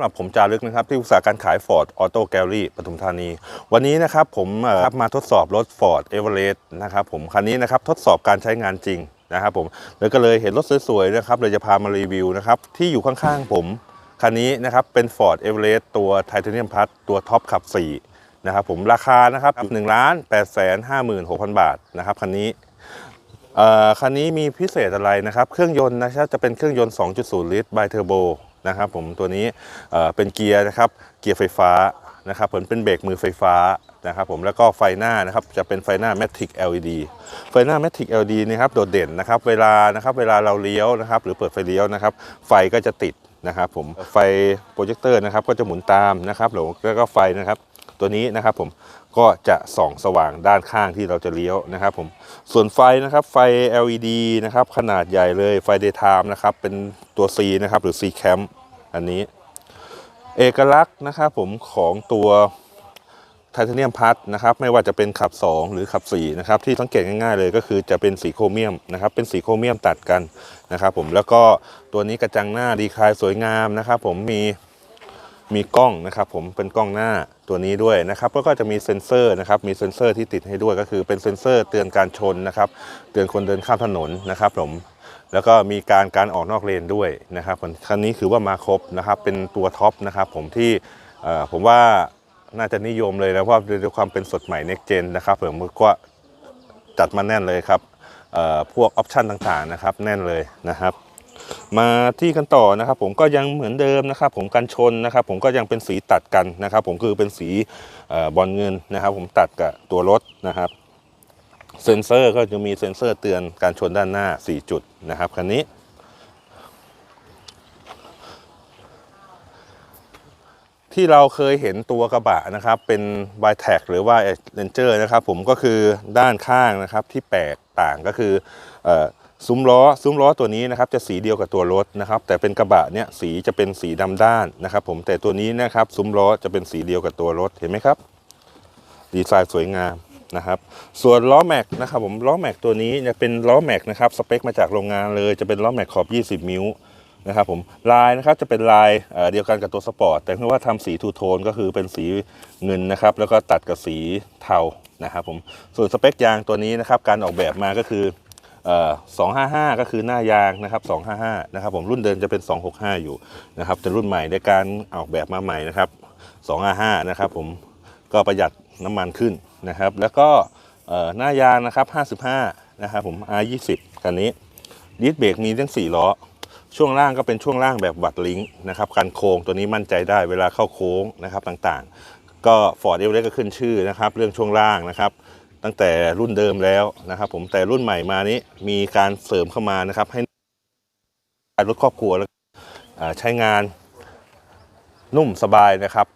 ำหรับผมจารึกนะครับที่อุตสาหการขาย Ford Auto Gallery ปทุมธานี วันนี้นะครับผมครับมาทดสอบรถ Ford Everest นะครับผมคันนี้นะครับทดสอบการใช้งานจริงนะครับผมแล้วก็เลยเห็นรถสวยๆนะครับเลยจะพามารีวิวนะครับที่อยู่ข้างๆผมคันนี้นะครับเป็น Ford Everest ตัว Titanium Plus ตัวท็อปขับ4นะครับผมราคานะครับ1ล้าน8แสน56,000บาทนะครับคันนี้คันนี้มีพิเศษอะไรนะครับ เครื่องยนต์นะครับจะเป็นเครื่องยนต์ 2.0 ลิตร by turbo นะครับผมตัวนี้เป็นเกียร์นะครับเกียร์ไฟฟ้านะครับผมเป็นเบรกมือไฟฟ้านะครับผมแล้วก็ไฟหน้านะครับจะเป็นไฟหน้าแมทริก LED ไฟหน้าแมทริก LED นะครับโดดเด่นนะครับเวลานะครับเวลาเราเลี้ยวนะครับหรือเปิดไฟเลี้ยวนะครับไฟก็จะติดนะครับผมไฟโปรเจคเตอร์นะครับก็จะหมุนตามนะครับแล้วก็ไฟนะครับ ตัวนี้นะครับผมก็จะส่องสว่างด้านข้างที่เราจะเลี้ยวนะครับผมส่วนไฟนะครับไฟ LED นะครับขนาดใหญ่เลยไฟ daytime นะครับเป็นตัว C นะครับหรือ C cam อันนี้ เอกลักษณ์นะครับผมของตัวไทเทเนียมพัทนะครับไม่ว่าจะเป็นขับ 2 หรือขับ4นะครับที่สังเกตง่ายๆเลยก็คือจะเป็นสีโครเมียมนะครับเป็นสีโครเมียมตัดกันนะครับผมแล้วก็ตัวนี้กระจังหน้าดีคายสวยงามนะครับผมมีมีกล้องนะครับผมเป็นกล้องหน้า ตัวนี้ด้วยนะครับแล้วก็จะมีเซ็นเซอร์นะครับมีเซ็นเซอร์ที่ติดให้ด้วยก็คือเป็นเซ็นเซอร์เตือนการชนนะครับเตือนคนเดินข้ามถนนนะครับผมแล้วก็มีการการออกนอกเลนด้วยนะครับคันนี้คือว่ามาครบนะครับเป็นตัวท็อปนะครับผมที่ผมว่าน่าจะนิยมเลยนะเพราะว่าด้วยความเป็นสดใหม่ next gen นะครับผมก็จัดมาแน่นเลยครับพวกออปชันต่างๆนะครับแน่นเลยนะครับ มาที่กันต่อนะครับ ผมก็ยังเหมือนเดิมนะครับ ผมกันชนนะครับ ผมก็ยังเป็นสีตัดกันนะครับ ผมคือเป็นสีบอลเงินนะครับ ผมตัดกับตัวรถนะครับเซ็นเซอร์ก็จะมีเซ็นเซอร์เตือนการชนด้านหน้า 4 จุดนะครับคันนี้ ที่เราเคยเห็นตัวกระบะนะครับ เป็น y t e c หรือว่า Ranger นะครับ ผมก็คือด้านข้างนะครับที่แปลกต่างก็คืออ ซุ้มล้อซุ้มล้อตัวนี้นะครับจะสีเดียวกับตัวรถนะครับแต่เป็นกระบะเนี่ยสีจะเป็นสีดำด้านนะครับ ผมแต่ตัวนี้นะครับซุ้มล้อจะเป็นสีเดียวกับตัวรถเห็นไหมครับ ดีไซน์สวยงามนะครับ ส่วนล้อแม็กนะครับผมล้อแม็กตัวนี้จะเป็นล้อแม็กนะครับสเปคมาจากโรงงานเลยจะเป็นล้อแม็กขอบ 20 มิลนะครับผมลายนะครับจะเป็นลายเดียวกันกับตัวสปอร์ตแต่เพียงว่าทำสีทูโทนก็คือเป็นสีเงินนะครับ แล้วก็ตัดกับสีเทานะครับผมส่วนสเปคยางตัวนี้นะครับการออกแบบมาก็คือ 255 ก็คือหน้ายางนะครับ 255 นะครับผมรุ่นเดิมจะเป็น 265 อยู่นะครับแต่รุ่นใหม่ในการออกแบบมาใหม่นะครับ 255 นะครับผมก็ประหยัดน้ำมันขึ้นนะครับ แล้วก็หน้ายางนะครับ 55 นะครับผม R20 คันนี้ดิสเบรกมีทั้ง 4 ล้อ ช่วงล่างก็เป็นช่วงล่างแบบวัดลิงก์นะครับกันโค้งตัวนี้มั่นใจได้เวลาเข้าโค้งนะครับต่างๆ ก็ฟอร์ดเอเวอเรสก็ขึ้นชื่อนะครับ เรื่องช่วงล่างนะครับ ตั้งแต่รุ่นเดิมแล้วนะครับ ผมแต่รุ่นใหม่มานี้มีการเสริมเข้ามานะครับ ให้รถครอบครัวแล้วใช้งานนุ่มสบายนะครับ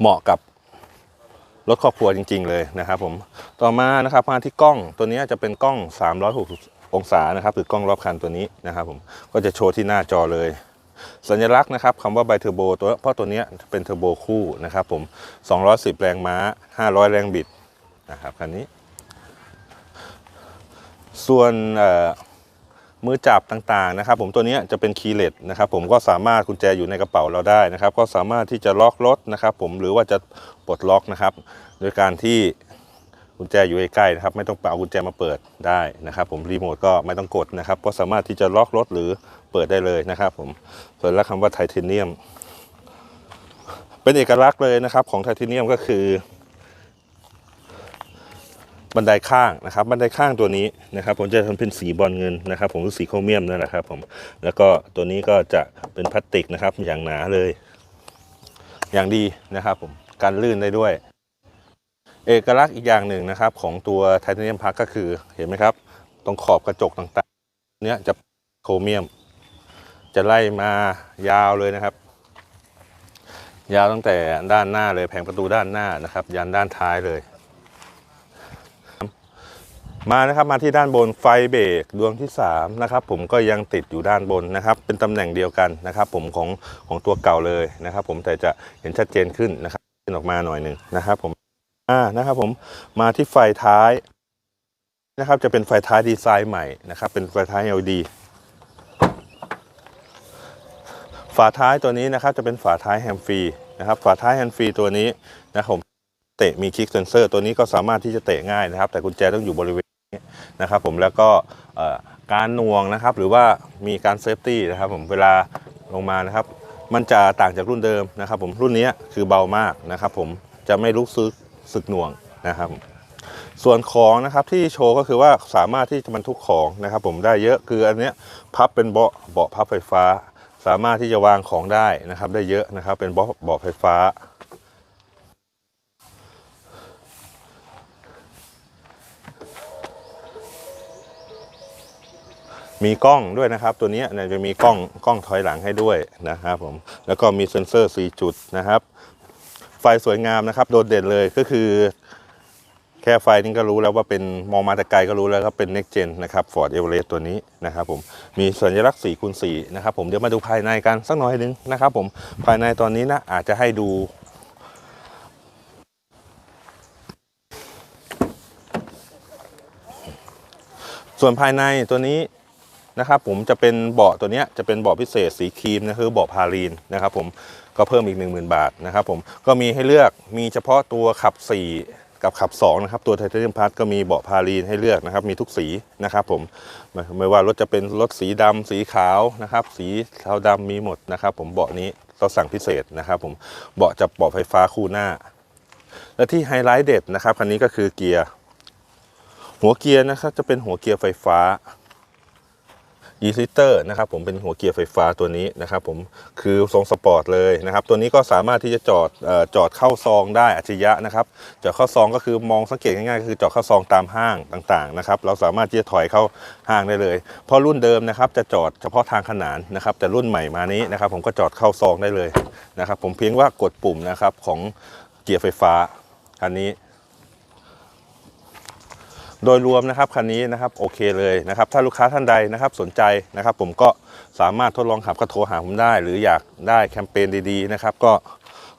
เหมาะกับรถครอบครัวจริง ๆ เลยนะครับ ผมต่อมานะครับมาที่กล้องตัวนี้จะเป็นกล้อง 360 องศานะครับหรือกล้องรอบคันตัวนี้นะครับ ผมก็จะโชว์ที่หน้าจอเลย สัญลักษณ์นะครับคำว่าไบเทอร์โบตัวเพราะตัวนี้เป็นเทอร์โบคู่นะครับ ผม 210 แรงม้า 500 แรงบิด นะครับคันนี้ ส่วนมือจับต่างๆนะครับ ผมตัวนี้จะเป็นคีย์เลสนะครับ ผมก็สามารถกุญแจอยู่ในกระเป๋าเราได้นะครับ ก็สามารถที่จะล็อกรถนะครับ ผมหรือว่าจะปลดล็อกนะครับ โดยการที่กุญแจอยู่ใกล้ๆนะครับ ไม่ต้องเอากุญแจมาเปิดได้นะครับ ผมรีโมทก็ไม่ต้องกดนะครับ ก็สามารถที่จะล็อกรถหรือเปิดได้เลยนะครับ ผมส่วนแล้วคำว่าไทเทเนียม เป็นเอกลักษณ์เลยนะครับ ของไทเทเนียมก็คือ บันไดข้างนะครับ บันไดข้างตัวนี้นะครับ ผมจะทำเป็นสีบอลเงินนะครับ ผมหรือสีโครเมียมนั่นแหละครับ ผมแล้วก็ตัวนี้ก็จะเป็นพลาสติกนะครับ อย่างหนาเลย อย่างดีนะครับ ผมการลื่นได้ด้วย เอกลักษณ์อีกอย่างหนึ่งนะครับ ของตัวไทเทเนียมพักก็คือเห็นไหมครับ ตรงขอบกระจกต่างๆ เนี้ยจะโครเมียม จะไล่มายาวเลยนะครับ ยาวตั้งแต่ด้านหน้าเลยแผงประตูด้านหน้านะครับ ยันด้านท้ายเลย มานะครับมาที่ด้านบนไฟเบรกดวงที่3นะครับผมก็ยังติดอยู่ด้านบนนะครับ เป็นตำแหน่งเดียวกันนะครับ ผมของของตัวเก่าเลยนะครับ ผมแต่จะเห็นชัดเจนขึ้นนะครับเป็นออกมาหน่อยหนึ่งนะครับ ผมอ่านะครับ ผมมาที่ไฟท้ายนะครับ จะเป็นไฟท้ายดีไซน์ใหม่นะครับ เป็นไฟท้าย LED ฝาท้ายตัวนี้นะครับ จะเป็นฝาท้ายแฮมฟรีนะครับ ฝาท้ายแฮมฟรีตัวนี้นะครับผมเตะมีคลิกเซนเซอร์ตัวนี้ก็สามารถที่จะเตะง่ายนะครับ แต่กุญแจต้องอยู่บริเวณ นี้นะครับผมแล้วก็การหน่วงนะครับหรือว่ามีการเซฟตี้นะครับผมเวลาลงมานะครับ มันจะต่างจากรุ่นเดิมนะครับ ผมรุ่นนี้คือเบามากนะครับ ผมจะไม่รู้สึกสึกหน่วงนะครับ ส่วนของนะครับที่โชว์ก็คือว่าสามารถที่จะบรรทุกของนะครับ ผมได้เยอะคืออันนี้พับเป็นเบาะเบาะพับไฟฟ้า สามารถที่จะวางของได้นะครับ ได้เยอะนะครับ เป็นเบาะเบาะไฟฟ้า มีกล้องด้วยนะครับ ตัวนี้จะมีกล้องกล้องถอยหลังให้ด้วยนะครับผมแล้วก็มีเซ็นเซอร์ 4 จุดนะครับ ไฟสวยงามนะครับ โดดเด่นเลยก็คือ แค่ไฟนี่ก็รู้แล้วว่าเป็นมองมาแต่ไกลก็รู้แล้วครับเป็น next gen นะครับ Ford Everest ตัวนี้นะครับผมมีสัญลักษณ์4คูณ4นะครับผมเดี๋ยวมาดูภายในกันสักหน่อยนึงนะครับผมภายในตอนนี้นะอาจจะให้ดูส่วนภายในตัวนี้ นะครับผมจะเป็นเบาะตัวนี้จะเป็นเบาะพิเศษสีครีมนะคือเบาะพาลีนนะครับผมก็เพิ่มอีก 10,000 บาทนะครับผมก็มีให้เลือกมีเฉพาะตัวขับ 4 กับขับ2นะครับตัวไทเทเนียมพาร์ทก็มีเบาะพาลีนให้เลือกนะครับมีทุกสีนะครับผมไม่ว่ารถจะเป็นรถสีดำสีขาวนะครับสีเทาดำมีหมดนะครับผมเบาะนี้เราสั่งพิเศษนะครับผมเบาะจะเบาะไฟฟ้าคู่หน้า และที่ไฮไลท์เด็ดนะครับคันนี้ก็คือเกียร์หัวเกียร์นะครับจะเป็นหัวเกียร์ไฟฟ้า e s i t e r นะครับผมเป็นหัวเกียร์ไฟฟ้าตัวนี้นะครับผมคือทรงสปอร์ตเลยนะครับตัวนี้ก็สามารถที่จะจอดออจอดเข้าซองได้อัจฉริยะนะครับจอดเข้าซองก็คือมองสังเกตง่ายๆก็คือจอดเข้าซองตามห้างต่างๆนะครับเราสามารถที่จะถอยเข้าห้างได้เลย เพราะรุ่นเดิมนะครับจะจอดเฉพาะทางขนานนะครับแต่รุ่นใหม่มานี้นะครับผมก็จอดเข้าซองได้เลยนะครับผมเพียงว่ากดปุ่มนะครับของเกียร์ไฟฟ้าคันนี้ โดยรวมนะครับคันนี้นะครับโอเคเลยนะครับถ้าลูกค้าท่านใดนะครับสนใจนะครับ ผมก็สามารถทดลองขับก็โทรหาผมได้ หรืออยากได้แคมเปญดีๆนะครับก็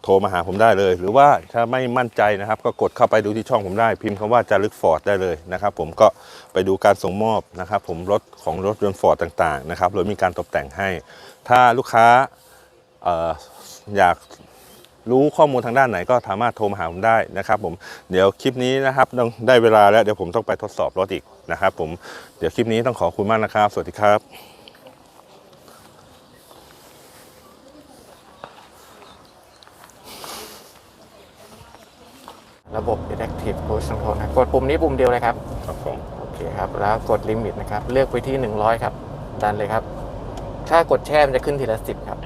โทรมาหาผมได้เลย หรือว่าถ้าไม่มั่นใจนะครับ ก็กดเข้าไปดูที่ช่องผมได้ พิมพ์คำว่าจารึกฟอร์ดได้เลยนะครับ ผมก็ไปดูการส่งมอบนะครับ ผมรถของรถยนต์ฟอร์ดต่างๆนะครับโดยมีการตกแต่งให้ ถ้าลูกค้าอยาก รู้ข้อมูลทางด้านไหนก็สามารถโทรมาหาผมได้นะครับผมเดี๋ยวคลิปนี้นะครับต้องได้เวลาแล้วเดี๋ยวผมต้องไปทดสอบรถอีกนะครับผมเดี๋ยวคลิปนี้ต้องขอบคุณมากนะครับ สวัสดีครับระบบ Adaptive Cruise Control นะกดปุ่มนี้ปุ่มเดียวเลยครับ ครับผม โอเคครับ แล้วกดลิมิตนะครับ เลือกไปที่ 100 ครับ ดันเลยครับ ถ้ากดแช่มันจะขึ้นทีละ10ครับ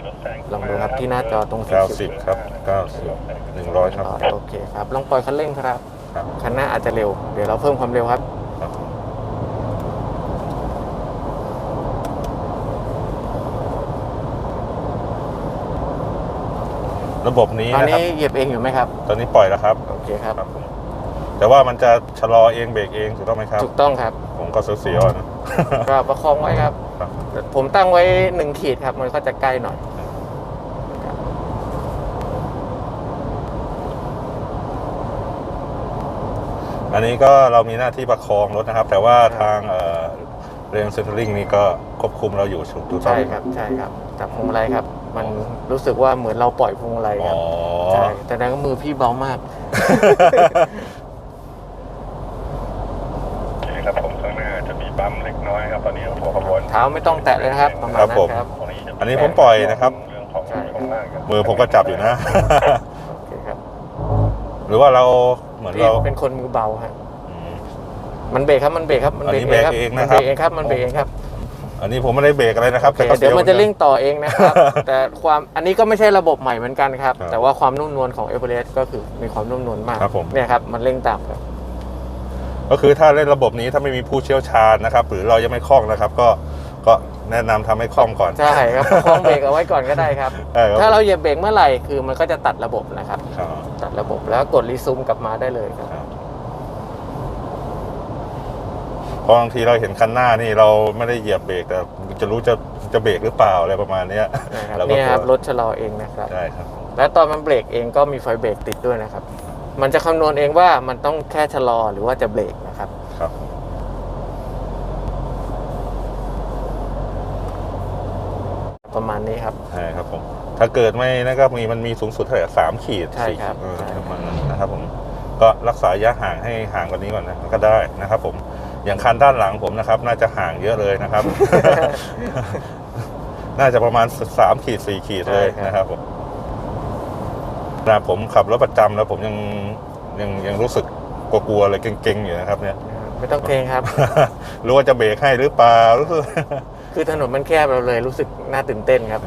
ลองดูครับที่หน้าจอตรงสีเขียว90 ครับ90 100 ครับ โอเคครับ ลองปล่อยคันเร่งครับ ครับ คันหน้าอาจจะเร็ว เดี๋ยวเราเพิ่มความเร็วครับ ครับ ระบบนี้ตอนนะครับ นี้เหยียบเองอยู่ไหมครับ ตอนนี้ปล่อยแล้วครับ โอเคครับ ครับผมแต่ว่ามันจะชะลอเองเบรกเองถูกต้องไหมครับ ถูกต้องครับ ผมก็เสียวๆนะ ก็ประคองไว้ครับ ครับผมตั้งไว้หนึ่งขีดครับ มันก็จะใกล้หน่อยอันนี้ก็เรามีหน้าที่ประคองรถนะครับ แต่ว่าทางเรียนเซนเตอร์ลิงนี่ก็ควบคุมเราอยู่ถูกต้องใช่ไหมครับใช่ครับจับพวงมาลัยครับ มันรู้สึกว่าเหมือนเราปล่อยพวงมาลัยอ๋คอรับใช่แต่นั้นก็มือพี่เบามาก โอเคครับผมข้างหน้าจะมีบัมป์เล็กน้อยครับตอนนี้หัวขบวน เท้าไม่ต้องแตะเลยนะครับประมาณครับนั้ผมนครับตรงนี้จะอันนี้ผมปล่อยนะครับเรื่องของใช่ข้างล่างกันมือผมก็จับอยู่นะ โอเคครับหรือว่าเราเหมือนพี่เราเป็นคนมือเบาฮะอืม มันเบรกครับมันเบรกครับมันเบรกอันนี้เองครับเบรกเองมันะครับเบรกเองครับมันเบรกเองครับอันนี้ผมไม่ได้เบรกอะไรนะครับ โอเคก็เดี๋ยวมันจะสีเร่งต่อเองนะครับ แต่ความอันนี้ก็ไม่ใช่ระบบใหม่เหมือนกันครับ ครับแต่ว่าความนุ่มนวลของเอเวอเรสต์ก็คือมีความนุ่มนวลมากครับผม เนี่ยครับมันเร่งตามครับก็คือถ้าเล่นระบบนี้ถ้าไม่มีผู้เชี่ยวชาญนะครับ หรือเรายังไม่คล่องนะครับ ก็ ก็แนะนำทำให้คล่องก่อน ใช่ครับประคองเบรกเอาไว้ก่อนก็ได้ครับใช่ครับ ถ้าเราเหยียบเบรกเมื่อไหร่คือมันก็จะตัดระบบนะครับ ครับตัดระบบแล้วกดรีซูมกลับมาได้เลยครับ ครับเพราะบางทีเราเห็นคันหน้านี่เราไม่ได้เหยียบเบรกแต่จะรู้จะจะเบรกหรือเปล่าอะไรประมาณเนี้ยนะครับเราก็เนี่ยครับกลัวรถชะลอเองนะครับใช่ครับ และตอนมันเบรกเองก็มีไฟเบรกติดด้วยนะครับ มันจะคำนวณเองว่ามันต้องแค่ชะลอหรือว่าจะเบรกนะครับ ครับ ต ประมาณนี้ครับ ใช่ครับผม ถ้าเกิดไม่นั่นก็มีมันมีสูงสุดเท่าไหร่สามขีดใช่สี่ครับเออใช่ประมาณนั้นนะครับผมก็รักษาระยะห่างให้ห่างกว่านี้ก่อนนะก็ได้นะครับผมอย่างคันด้านหลังผมนะครับ น่าจะห่างเยอะเลยนะครับ น่าจะประมาณสามขีดสี่ขีดเลยนะครับผมนะผมขับรถประจำแล้วผมยังยังยังรู้สึกกลัวๆเลยเก่งๆอยู่นะครับเนี่ย ไม่ต้องเกรงครับ รู้ว่าจะเบรกให้หรือเปล่ารู้สึก คือถนนมันแคบเราเลยรู้สึกน่าตื่นเต้นครับ